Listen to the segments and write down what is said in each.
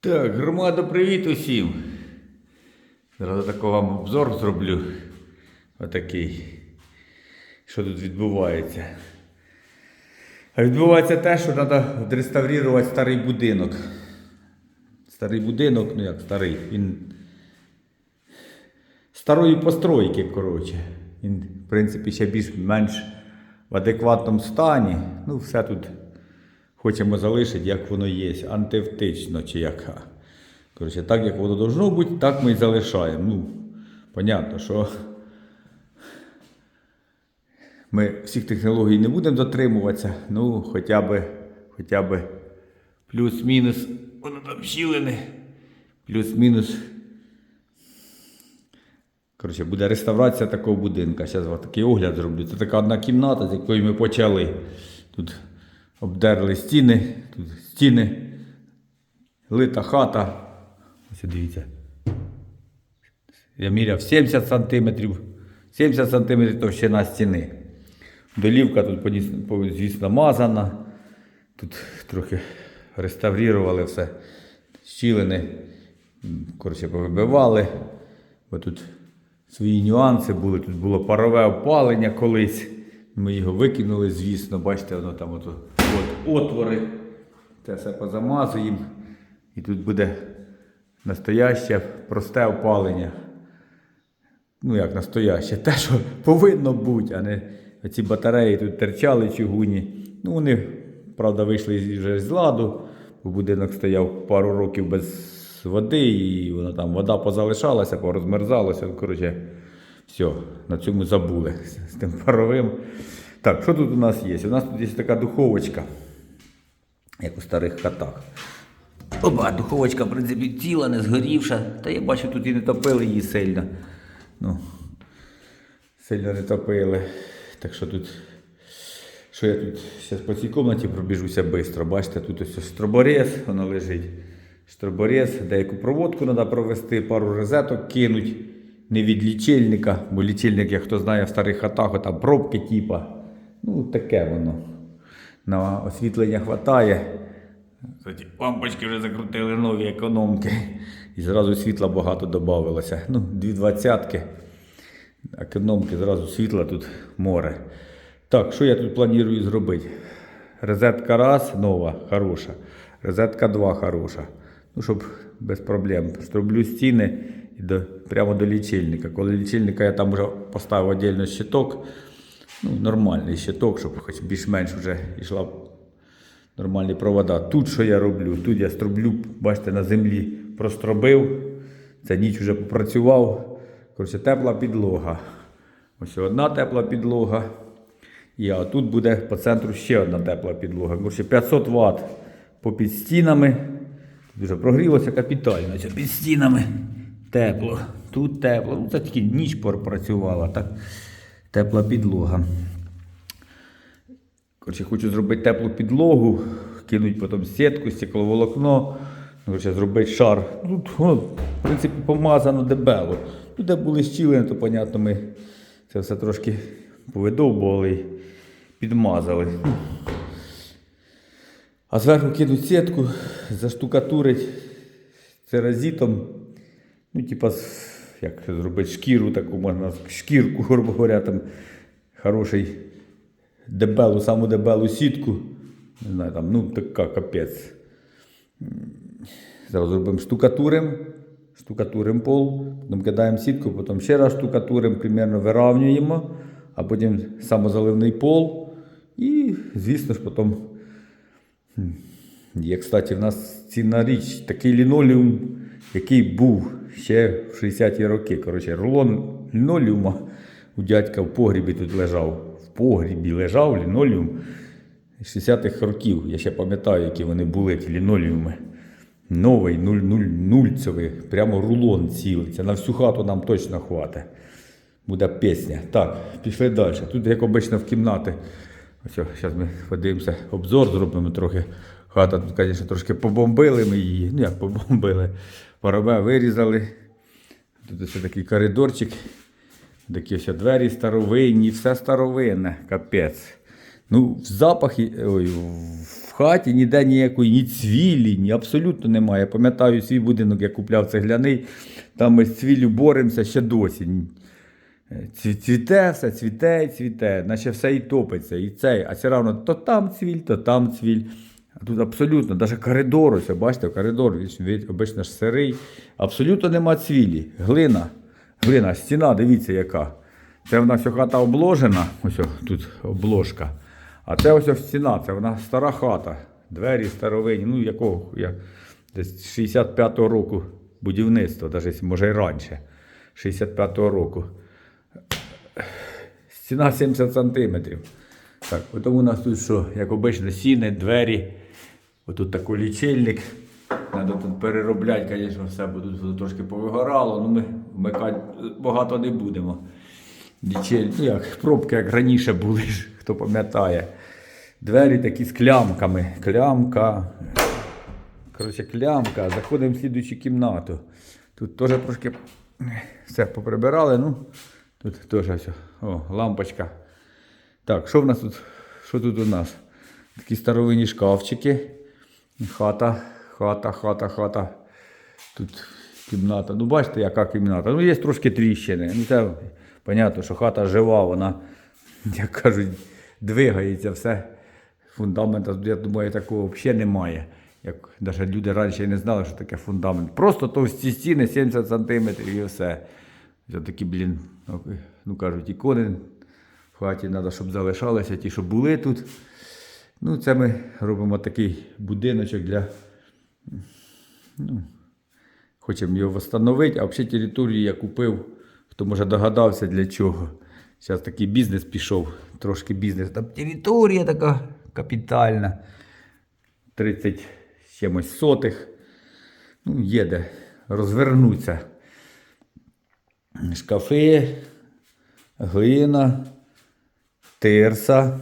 Так, громада, привіт усім. Зараз такий вам обзор зроблю. Отакий. Що тут відбувається? А відбувається те, що треба відреставрувати старий будинок. Старий будинок, ну як старий, він старої постройки, коротше. Він, в принципі, ще більш-менш в адекватному стані. Ну, все тут хочемо залишити, як воно є, антивтично чи яка. Коротше, так як воно должно бути, так ми і залишаємо. Ну, понятно, що ми всіх технологій не будемо дотримуватися, ну, хоча б, хоча б плюс-мінус, воно там щілини, плюс-мінус. Коротше, буде реставрація такого будинка. Зараз такий огляд зроблю. Це така одна кімната, з якої ми почали. Тут обдерли стіни, тут стіни, лита хата. Ось дивіться. Я міряв 70 сантиметрів. 70 сантиметрів товщина стіни. Долівка тут, звісно, мазана. Тут трохи реставрували все. Щілини, коротше, повибивали. Бо тут свої нюанси були. Тут було парове опалення колись. Ми його викинули, звісно, бачите, воно там от, от отвори. Це все позамазуємо. І тут буде настояще просте опалення. Ну, як настояще, те, що повинно бути, а не ці батареї тут терчали чугуні. Ну, вони, правда, вийшли вже з ладу, бо будинок стояв пару років без води, і вона там вода позалишалася, порозмерзалася. Ну, Коротше, все, на цьому забули з тим паровим. Так, що тут у нас є? У нас тут є така духовочка, як у старих хатах. Оба, духовочка, в принципі, не згорівша. Та я бачу, тут і не топили її сильно. Ну, сильно не топили. Так що тут. Що я тут зараз по цій кімнаті пробіжуся швидко. Бачите, тут ось строборез, воно лежить. Строборез, деяку проводку треба провести, пару розеток кинуть. Не від лічильника, бо лічильник, як хто знає, в старих хатах, там пробки типа. Ну, таке воно. На освітлення вистачає. Лампочки вже закрутили нові економки. І зразу світла багато додавалося. Ну, дві двадцятки. Економки зразу світла тут море. Так, що я тут планую зробити? Розетка раз, нова, хороша. Розетка 2 хороша. Ну, щоб без проблем. Строблю стіни і до, прямо до лічильника. Коли лічильника я там вже поставив віддільно щиток. Ну, нормальний щиток, щоб хоч більш-менш вже йшла нормальні провода. Тут що я роблю? Тут я строблю, бачите, на землі простробив. Ця ніч вже попрацював. Коротше, тепла підлога. Ось одна тепла підлога. І а тут буде по центру ще одна тепла підлога. Коротше, 500 Вт по під стінами. Тут вже прогрілося капітально. Це під стінами тепло. Тут тепло. Ну, це тільки ніч пропрацювала. Так? Тепла підлога. Коротше, хочу зробити теплу підлогу, кинуть потім сітку, стекловолокно, коротше, зробити шар. Ну, Тут, в принципі, помазано дебело. Тут де були щілини, то, понятно, ми це все трошки повидовбували і підмазали. А зверху кинуть сітку, заштукатурить церазітом. Ну, типа, як зробити шкіру таку, можна шкірку, грубо говоря, там хороший дебелу, саму дебелу сітку. Не знаю, там, ну, така капець. Зараз зробимо штукатурим, штукатурим пол, потім кидаємо сітку, потім ще раз штукатурим, примерно виравнюємо, а потім самозаливний пол. І, звісно ж, потім. Є, кстати, в нас цінна річ, такий лінолеум, який був ще в 60-ті роки. Коротше, рулон лінолеума у дядька в погрібі тут лежав. В погрібі лежав лінолеум 60-х років. Я ще пам'ятаю, які вони були, ті лінолеуми. Новий 000 прямо рулон цілий. Це на всю хату нам точно хватить. Буде пісня. Так, пішли далі. Тут, як обично, в кімнати. Ось, зараз ми подивимося, обзор зробимо трохи. Хата тут, звісно, трошки побомбили ми її. Ну як побомбили. Парове вирізали. Тут ось такий коридорчик. Такі ось двері старовинні, все старовинне, капець. Ну, в запахі, ой, в хаті ніде ніякої, ні цвілі, ні абсолютно немає. Я пам'ятаю свій будинок, я купляв цегляний, там ми з цвіллю боремося ще досі. Цвіте все, цвіте цвіте, наче все і топиться, і цей, а все одно то там цвіль, то там цвіль. Тут абсолютно, навіть коридор, ось, бачите, коридор, обично ж сирий, абсолютно нема цвілі. Глина, глина, стіна, дивіться яка. Це в нас хата обложена, ось тут обложка. А це ось стіна, це вона стара хата. Двері старовинні, ну якого, як, десь 65-го року будівництва, навіть може і раніше, 65-го року. Стіна 70 сантиметрів. Так, тому у нас тут що, як обично, сіни, двері. Отут такий лічильник. Треба тут переробляти, звісно, все, бо тут трошки повигорало, ну ми вмикати багато не будемо. Лічильник, ну як, пробки, як раніше були, хто пам'ятає. Двері такі з клямками. Клямка. Коротше, клямка. Заходимо в слідуючу кімнату. Тут теж трошки все поприбирали. Ну, тут теж все. О, лампочка. Так, що в нас тут? Що тут у нас? Такі старовинні шкафчики. Хата, хата, хата, хата. Тут кімната. Ну, бачите, яка кімната. Ну, є трошки тріщини. Ну, це понятно, що хата жива, вона, як кажуть, двигається все. Фундамента, я думаю, такого взагалі немає. Як навіть люди раніше не знали, що таке фундамент. Просто товсті стіни 70 см і все. Це такі, блін, ну кажуть, ікони в хаті треба, щоб залишалися ті, що були тут. Ну, це ми робимо такий будиночок для. Ну, хочемо його встановити, а взагалі територію я купив, хто може догадався для чого. Зараз такий бізнес пішов, трошки бізнес. Там територія така капітальна. 30 з чимось сотих. Ну, є де розвернуться. Шкафи, глина, тирса.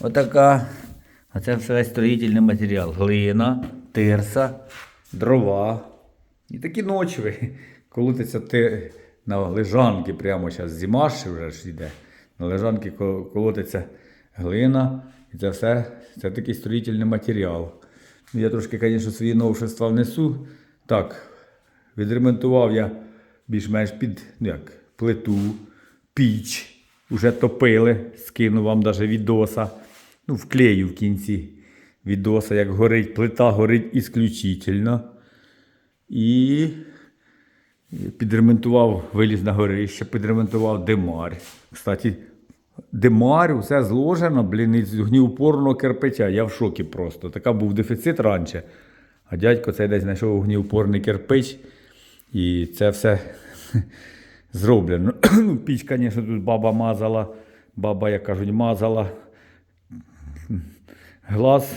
Отака. А це все строїтельний матеріал. Глина, тирса, дрова. І такі ночви. Колотиться ти на лежанки прямо зараз зима ще вже ж йде. На лежанки колотиться глина. І це все це такий строїтельний матеріал. Ну, Я трошки, звісно, свої новшества внесу. Так, відремонтував я більш-менш під ну як, плиту, піч. Уже топили, скину вам навіть відоса. Ну, вклею в кінці відоса, як горить. Плита горить ісключительно. І підремонтував, виліз на горище, підремонтував демар. Кстати, демар, все зложено, блін, із гнівпорного кирпича. Я в шокі просто. Така був дефіцит раніше. А дядько цей десь знайшов гнівпорний кирпич. І це все зроблено. Ну, Піч, звісно, тут баба мазала. Баба, як кажуть, мазала. Глаз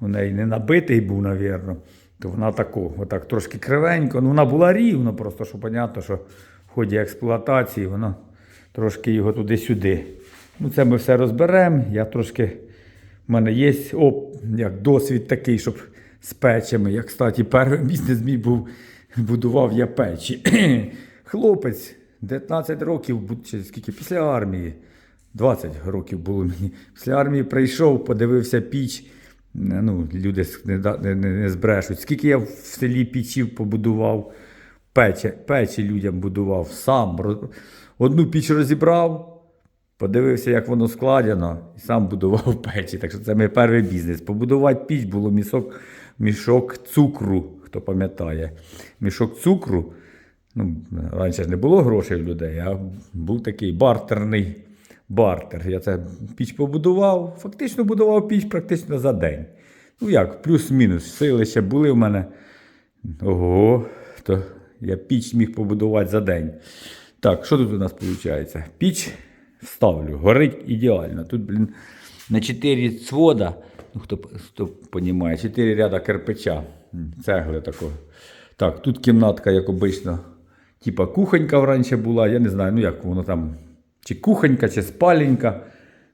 у неї не набитий був, напевно. То вона тако, отак трошки кривенько. Ну, вона була рівно, просто що понятно, що в ході експлуатації вона трошки його туди-сюди. Ну, це ми все розберемо. Я трошки. в мене є оп, як досвід такий, щоб з печами. Як, кстати, перший бізнес мій був, будував я печі. Хлопець, 19 років, скільки після армії. 20 років було мені. Після армії прийшов, подивився піч. Ну, люди не, не, не, збрешуть. Скільки я в селі пічів побудував, печі, печі людям будував сам. Одну піч розібрав, подивився, як воно складено, і сам будував печі. Так що це мій перший бізнес. Побудувати піч було мішок, мішок цукру, хто пам'ятає. Мішок цукру. Ну, раніше ж не було грошей в людей, а був такий бартерний бартер. Я це піч побудував, фактично будував піч практично за день. Ну як, плюс-мінус. Сили ще були в мене. Ого, то я піч міг побудувати за день. Так, що тут у нас виходить? Піч ставлю, горить ідеально. Тут, блін, на 4 цвода, ну хто, хто розуміє, 4 ряда кирпича, цегли такого. Так, тут кімнатка, як обично, типа кухонька раніше була, я не знаю, ну як воно там, чи кухонька, чи спаленька.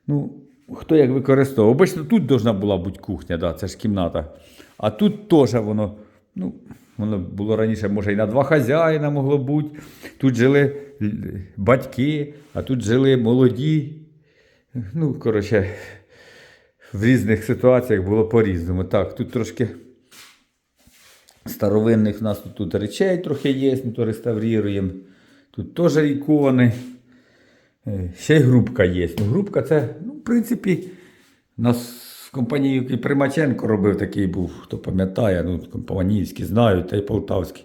Ну, хто як використовував. Обично тут повинна була бути кухня, да, це ж кімната. А тут теж воно, ну, воно було раніше, може, і на два хазяїна могло бути. Тут жили батьки, а тут жили молоді. Ну, коротше, в різних ситуаціях було по-різному. Так, тут трошки старовинних в нас тут, тут речей трохи є, ми то реставруємо. Тут теж ікони. Е, Ще й грубка є. Ну, грубка це, ну, в принципі, нас в компанії, який Примаченко робив, такий був, хто пам'ятає, ну, компанійські знають, та й полтавські,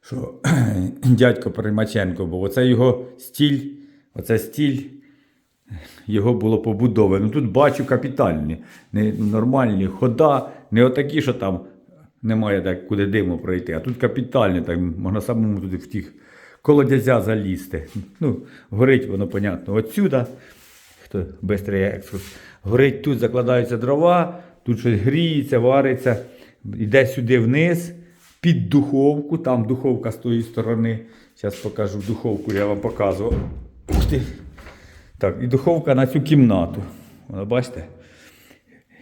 що дядько Примаченко був. Оце його стіль, оце стіль його було побудовано. Ну, тут бачу капітальні, нормальні хода, не отакі, що там немає так, куди диму пройти, а тут капітальні, так можна самому туди в тих колодязя залізти. Ну, горить воно, понятно. Отсюда, хто бистрий екскурс, горить тут, закладаються дрова, тут щось гріється, вариться, йде сюди вниз, під духовку, там духовка з тої сторони. Зараз покажу духовку, я вам показував. Ух ти! Так, і духовка на цю кімнату. Воно, бачите?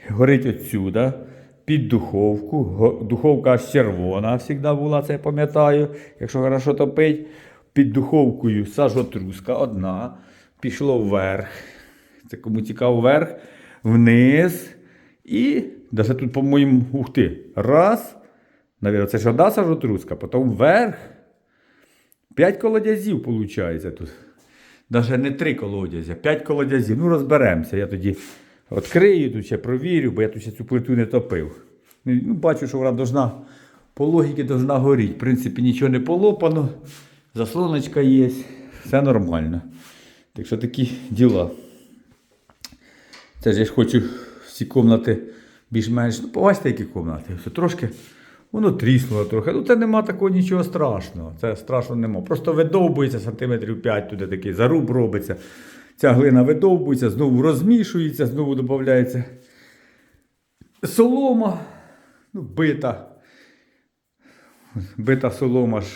Горить отсюда, під духовку. Духовка аж червона завжди була, це я пам'ятаю, якщо хорошо топить. Під духовкою сажотруска одна. Пішло вверх. Це кому цікаво вверх, вниз. І навіть тут, по-моєму, ух ти, раз. Навірно, це ж одна сажотруска, потім вверх. П'ять колодязів виходить тут. Навіть не три колодязя, п'ять колодязів. Ну, розберемося. Я тоді відкрию, тут ще провірю, бо я тут ще цю плиту не топив. Ну, бачу, що вона должна, по логіки должна горіти. В принципі, нічого не полопано, заслоночка є, все нормально. Так що такі діла. Це ж я ж хочу всі кімнати більш-менш. Ну, побачите, які кімнати. Все трошки. Воно тріснуло трохи. Ну, це нема такого нічого страшного. Це страшно нема. Просто видовбується сантиметрів 5, туди такий заруб робиться. Ця глина видовбується, знову розмішується, знову додається солома. Ну, бита. Бита солома ж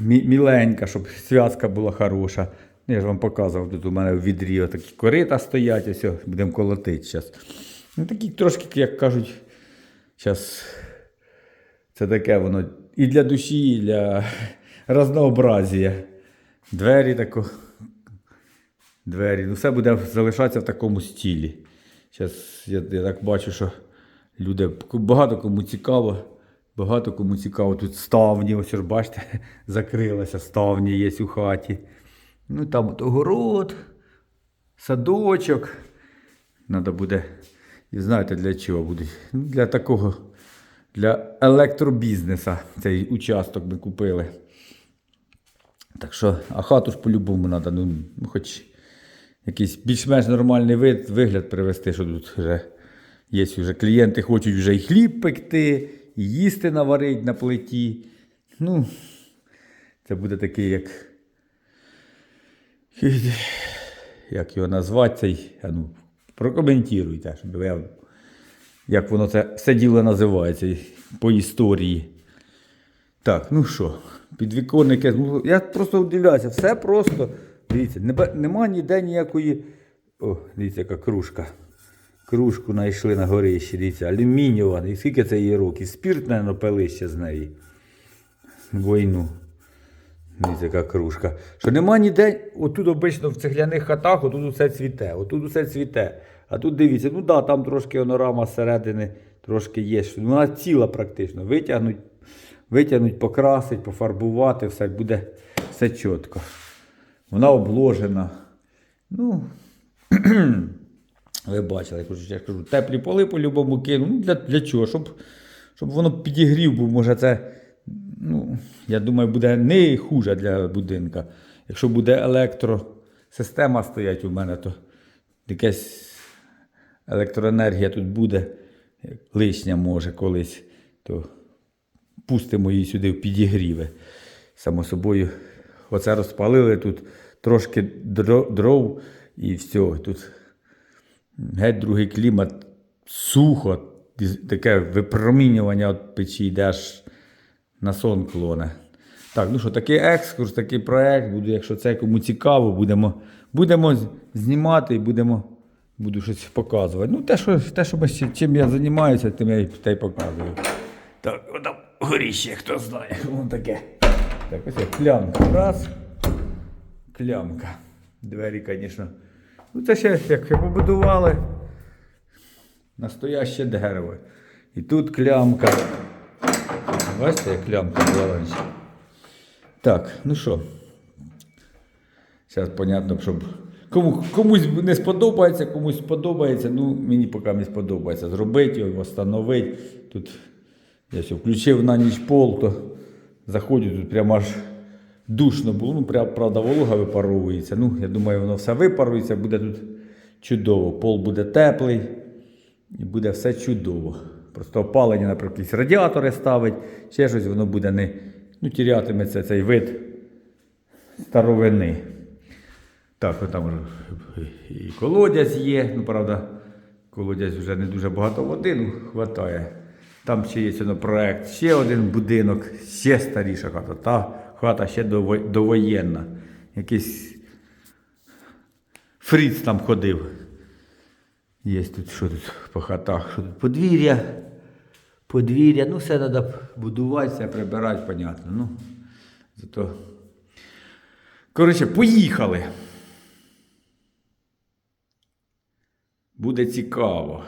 міленька, щоб зв'язка була хороша. Ну, Я ж вам показував, тут у мене в відрі такі корита стоять, ось будемо колотити зараз. Ну, такі трошки, як кажуть, зараз це таке воно і для душі, і для разнообразія. Двері тако. Двері. Ну, все буде залишатися в такому стілі. Зараз я, я так бачу, що люди багато кому цікаво. Багато кому цікаво. Тут ставні, ось ж бачите, закрилися, ставні є у хаті. Ну там от огород, садочок. Треба буде, і знаєте для чого буде? Ну, Для такого, для електробізнесу цей участок ми купили. Так що, а хату ж по-любому треба, ну, хоч якийсь більш-менш нормальний вид, вигляд привести, що тут вже є вже клієнти хочуть вже і хліб пекти, їсти наварити на плиті. Ну, це буде такий, як. Як його назвати цей? А ну, прокоментуйте, щоб я, як воно це все діло називається по історії. Так, ну що, підвіконники. Ну, я просто удивляюся, все просто. Дивіться, нема ніде ніякої. О, дивіться, яка кружка. Кружку знайшли на горищі, дивіться, алюмінієва. І скільки це її років? Спірт, мабуть, пили ще з неї. Війну. Дивіться, яка кружка. Що нема ніде, отут обично в цегляних хатах, отут усе цвіте, отут усе цвіте. А тут дивіться, ну да, там трошки онорама зсередини трошки є. ну, Вона ціла практично. Витягнуть, витягнуть, покрасить, пофарбувати, все буде все чітко. Вона обложена. Ну, ви бачили, я кажу, теплі поли по-любому кину. Ну, для, для чого? Щоб, щоб воно підігрів був, може це, ну, я думаю, буде не хуже для будинка. Якщо буде електросистема стоять у мене, то якась електроенергія тут буде, лишня може колись, то пустимо її сюди в підігріви. Само собою, оце розпалили тут трошки дров і все. Тут геть другий клімат, сухо, таке випромінювання від печі йде аж на сон клоне. Так, ну що, такий екскурс, такий проект. Буду, якщо це кому цікаво, будемо, будемо знімати і будемо, буду щось показувати. Ну, те, що, те, що ми, чим я займаюся, тим я те й показую. Так, о, горіще, хто знає. Воно таке. Так, ось як клямка. Раз. Клямка. Двері, звісно. Ну, це ще як побудували. Настояще дерево. І тут клямка. Бачите, як клямка була раніше. Так, ну що. Зараз, понятно, щоб. Кому, комусь не сподобається, комусь сподобається. Ну, мені поки не сподобається. Зробити його, встановити. Тут я все включив на ніч пол, то заходжу, тут прямо аж душно було. Ну, правда, волога випаровується. Ну, я думаю, воно все випарується, буде тут чудово. Пол буде теплий і буде все чудово. Просто опалення, наприклад, якісь радіатори ставить, ще щось, воно буде не. Ну, тірятиметься цей вид старовини. Так, там і колодязь є. Ну, правда, колодязь вже не дуже багато води, ну, хватає. Там ще є проект, ще один будинок, ще старіша хата. Та хата ще дово- довоєнна. Якийсь Фріц там ходив. Є тут що тут по хатах, що тут подвір'я. Подвір'я, ну все треба будувати, все прибирати, понятно. Ну, зато. Коротше, поїхали. Буде цікаво.